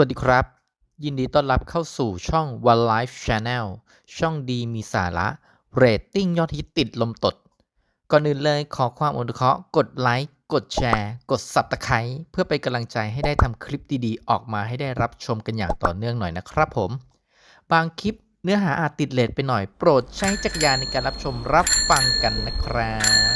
วัสดีครับ ยินดีต้อนรับเข้าสู่ช่อง One Life Channel ช่องดีมีสาระเรตติ้งยอดฮิตติดลมตด ก่อนอื่นเลยขอความอนุเคราะห์กดไลค์กดแชร์ กด Subscribe เพื่อเป็นกำลังใจให้ได้ทำคลิปดีๆ ออกมาให้ได้รับชมกันอย่างต่อเนื่องหน่อยนะครับผม บางคลิปเนื้อหาอาจติดเลทไปหน่อยโปรดใช้จักรยานในการรับชมรับฟังกันนะครับ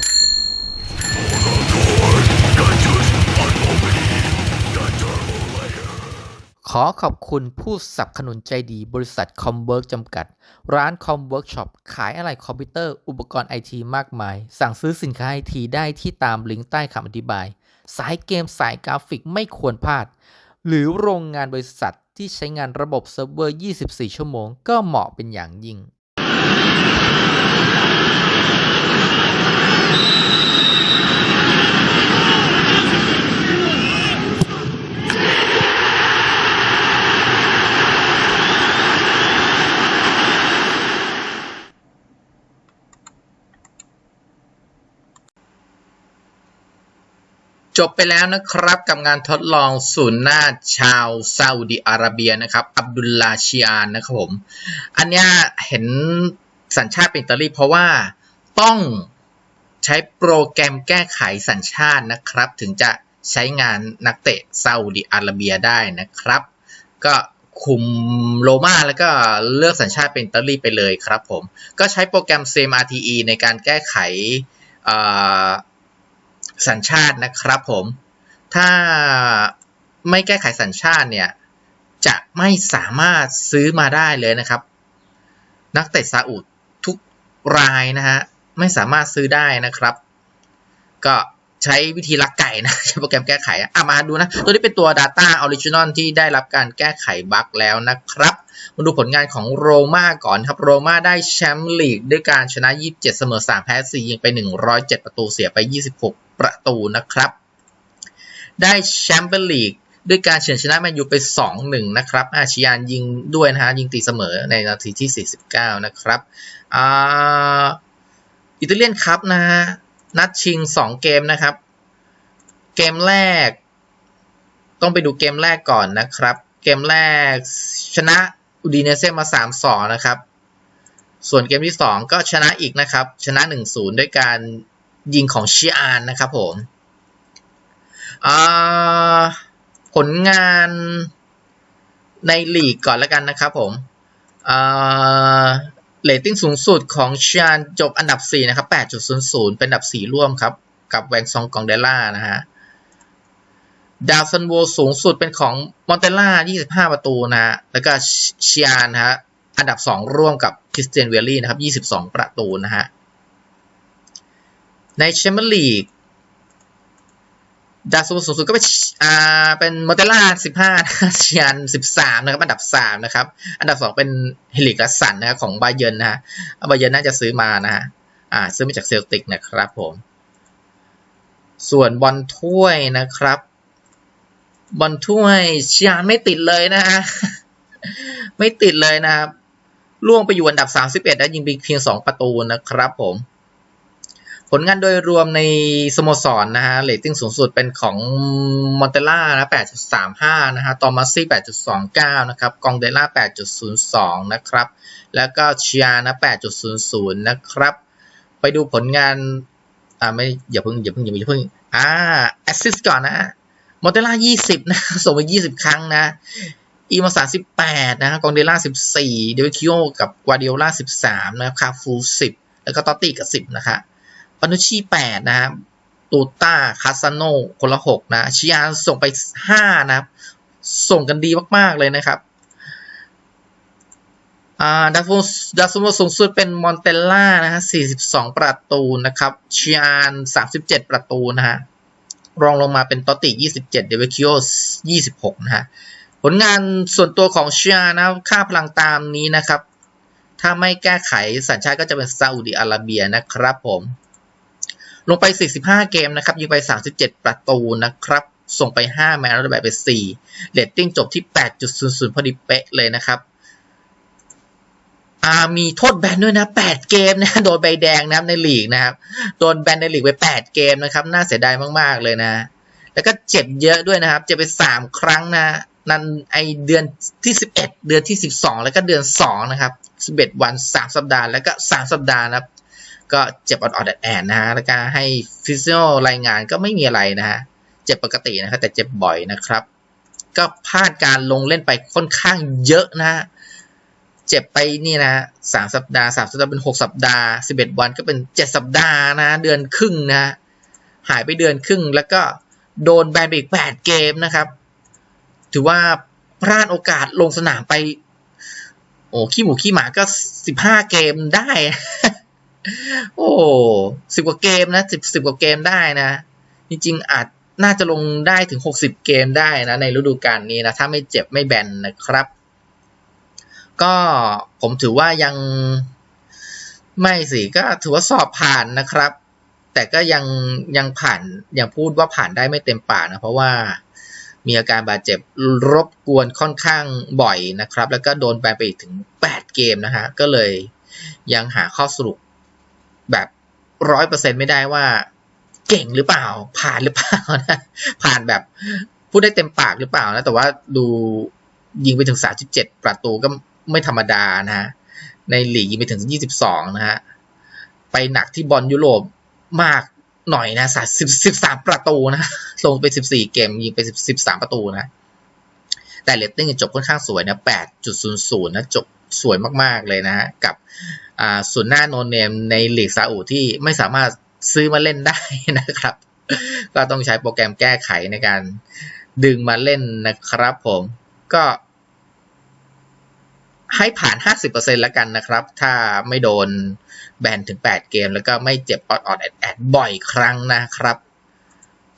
ขอขอบคุณผู้สนับสนุนใจดีบริษัทคอมเวิร์กจำกัด ร้านคอมเวิร์กช็อปขายอะไหล่คอมพิวเตอร์อุปกรณ์ไอทีมากมาย สั่งซื้อสินค้าไอทีได้ที่ตามลิงก์ใต้คำอธิบาย สายเกมสายกราฟิกไม่ควรพลาด หรือโรงงานบริษัทที่ใช้งานระบบเซิร์ฟเวอร์ 24 ชั่วโมง ก็เหมาะเป็นอย่างยิ่ง จบไปแล้วนะครับกับงานทดลองศูนย์หน้าชาวซาอุดิอาระเบียนะครับ อับดุลลาชิอานนะครับผม อันนี้เห็นสัญชาติเป็นอิตาลีเพราะว่าต้องใช้โปรแกรมแก้ไขสัญชาตินะครับ ถึงจะใช้งานนักเตะซาอุดิอาระเบียได้นะครับ ก็คุมโรมาแล้วก็เลือกสัญชาติเป็นอิตาลีไปเลยครับผม ก็ใช้โปรแกรม SAMRTE ในการแก้ไขอ่า สัญชาตินะครับผม ถ้าไม่แก้ไขสัญชาติเนี่ย จะไม่สามารถซื้อมาได้เลยนะครับ นักเตะซาอุดทุกรายนะฮะ ไม่สามารถซื้อได้นะครับ ก็ ใช้วิธีลักไก่นะใช้โปรแกรมแก้ไขอะมาดูนะ ตัวนี้เป็นตัว Data Original ที่ได้รับการแก้ไขบั๊กแล้วนะครับ มาดูผลงานของโรม่าก่อนครับโรม่าได้แชมป์ลีกด้วยการชนะ 27 เสมอ 3 แพ้ 4 ยิงไป 107 ประตูเสียไป 26 ประตูนะครับ ได้แชมเปี้ยนลีกด้วยการเฉือนชนะแมนยูไป 2-1 นะครับ อาชิยานยิงด้วยนะฮะยิงตีเสมอในนาทีที่ 49 นะครับอ,อิตาเลียนคัพนะฮะ นัดชิง 2 เกมนะครับ เกมแรก ต้องไปดูเกมแรกก่อนนะครับ เกมแรกชนะอุดิเนเซ่มา3-2นะครับ ส่วนเกมที่ 2 ก็ชนะอีกนะครับ ชนะ 1-0 ด้วยการยิงของชิอานนะครับผมผลงานในลีกก่อนแล้วกันนะครับผม เรตติ้งสูงสุดของชานจบอันดับ 4 นะครับ 8.00 เป็นอันดับ 4 ร่วมครับ กับแวงซองกองเดล่านะฮะ ดาวซันโวสูงสุดเป็นของมอนเตล่า 25 ประตูนะ แล้วก็เชียนฮะ อันดับ 2 ร่วมกับคริสเตียนเวลลี่นะครับ 22 ประตูนะฮะ ในแชมเปี้ยนลีก ดาวซันโวสูงสุดก็เป็นอ่าเป็นมเตล่า15นะเชียน13นะครับ อันดับ3นะครับ อันดับ2เป็นเฮลิกัสสันนะครับของบาเยนนะฮะบาเยนน่าจะซื้อมานะฮะอ่าซื้อมาจากเซลติกนะครับผม ส่วนบอลถ้วยนะครับ บอลถ้วยเชียนไม่ติดเลยนะฮะไม่ติดเลยนะครับล่วงไปอยู่อันดับ 31 แล้วยิงไปเพียง 2 ประตูนะครับผม ผลงานโดยรวมในสโมสรนะฮะเรตติ้งสูงสุดเป็นของมอนเตล่านะ8.35 นะฮะตอมัสซี่ 8.29 นะครับ กองเดล่า 8.02 นะครับ แล้วก็เชียนะ 8.00 นะครับ ไปดูผลงาน อ่าไม่ อย่าเพิ่ง อย่าเพิ่ง อย่าเพิ่ง อ่า แอสซิสก่อนนะมอนเตล่า 20 นะ ส่งไป 20 ครั้งนะอีมา38นะกองเดล่า14เดวิคิโอกับกวาดิโอล่า13นะครับคาฟู10แล้วก็ตอตตี้กับ10นะคะ ปานุชี8นะฮะตูต้าคาซาโนคนละ6นะชิยานส่งไป5นะครับ ส่งกันดีมากๆเลยนะครับอ่าดาฟูดาซูโมสูงสุดเป็นมอนเตล่านะฮะ42 ประตูนะครับชิอาน37 ประตูนะฮะ รองลงมาเป็นตอติ 27 เดวิคิโอ26 นะฮะ ผลงานส่วนตัวของเชียนะค่าพลังตามนี้นะครับ ถ้าไม่แก้ไขสัญชาติก็จะเป็นซาอุดิอาระเบียนะครับผม ลงไป 45 เกมนะครับ ยิงไป 37 ประตูนะครับ ส่งไป 5 แมตช์แล้วแบบไป4เรตติ้งจบที่ 8.00 พอดีเป๊ะเลยนะครับอ่ามีโทษแบนด้วยนะ 8 เกมนะ โดนใบแดงนะครับในลีกนะครับ โดนแบนในลีกไป 8 เกมนะครับ น่าเสียดายมาก ๆ เลยนะ แล้วก็เจ็บเยอะด้วยนะครับ เจ็บไป 3 ครั้งนะนนั่นไอเดือนที่ 11 เดือนที่ 12 แล้วก็เดือน 2 นะครับ 11 วัน 3 สัปดาห์ แล้วก็ 3 สัปดาห์นะครับ ก็เจ็บอ่อดๆแอดๆนะฮะแล้วก็ให้ฟิสิโอรายงานก็ไม่มีอะไรนะฮะเจ็บปกตินะครับแต่เจ็บบ่อยนะครับ ก็พลาดการลงเล่นไปค่อนข้างเยอะนะฮะเจ็บไปนี่นะสามสัปดาห์สามสัปดาห์เป็นหกสัปดาห์สิบเอ็ดวันก็เป็นเจ็ดสัปดาห์นะ เดือนครึ่งนะ หายไปเดือนครึ่งแล้วก็โดนแบนไปอีกแปดเกมนะครับ ถือว่าพลาดโอกาสลงสนามไป โอ้ขี้หมูขี้หมาก็สิบห้าเกมได้ โอ้สิบกว่าเกมนะสิบสิบกว่าเกมได้นะ จริงๆอาจน่าจะลงได้ถึงหกสิบเกมได้นะ ในฤดูกาลนี้นะ ถ้าไม่เจ็บไม่แบนนะครับ ก็ผมถือว่ายังไม่สิก็ถือว่าสอบผ่านนะครับ แต่ก็ยังยังผ่านยังพูดว่าผ่านได้ไม่เต็มปากนะ เพราะว่ามีอาการบาดเจ็บรบกวนค่อนข้างบ่อยนะครับ แล้วก็โดนแบนไปอีกถึง 8 เกมนะฮะ ก็เลยยังหาข้อสรุป แบบร้อยเปอร์เซ็นไม่ได้ว่า เก่งหรือเปล่า ผ่านหรือเปล่านะผ่านแบบพูดได้เต็มปากหรือเปล่านะแต่ว่าดูยิงไปถึง 37 ประตูก็ไม่ธรรมดานะฮะในหลีกยิงไปถึง 22 นะฮะไปหนักที่บอลยุโรปมากหน่อยนะสัสิบสิบสามประตูนะลงไป14เกมยิงไป10 13ประตูนะ แต่เรตติ้งจบค่อนข้างสวยนะ8.00นะจบสวยมากๆเลยนะฮะกับส่วนหน้าโนเนมในลีกซาอุที่ไม่สามารถซื้อมาเล่นได้นะครับ ก็ต้องใช้โปรแกรมแก้ไขในการดึงมาเล่นนะครับผมก็ให้ผ่าน 50%แล้วกันนะครับ ถ้าไม่โดนแบนถึง 8 เกม แล้วก็ไม่เจ็บออดออดแอดแอดบ่อยครั้งนะครับ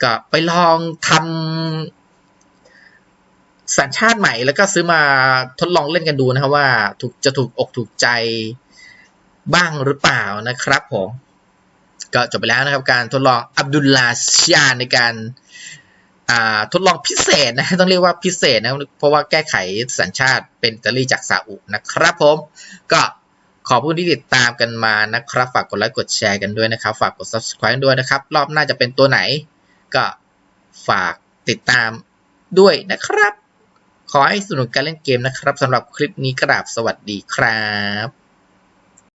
ก็ไปลองทำ สัญชาติใหม่แล้วก็ซื้อมาทดลองเล่นกันดูนะครับว่าถูกจะถูกอกถูกใจบ้างหรือเปล่านะครับผมก็จบไปแล้วนะครับการทดลองอับดุลลาชาในการทดลองพิเศษนะต้องเรียกว่าพิเศษนะเพราะว่าแก้ไขสัญชาติเป็นอิตาลีจากซาอุนะครับผมก็ขอบคุณที่ติดตามกันมานะครับ ฝากกดไลค์กดแชร์กันด้วยนะครับ ฝากกด subscribe ด้วยนะครับ รอบหน้าจะเป็นตัวไหน ก็ฝากติดตามด้วยนะครับ ขอให้สนุกการเล่นเกมนะครับสำหรับคลิปนี้กราบสวัสดีครับ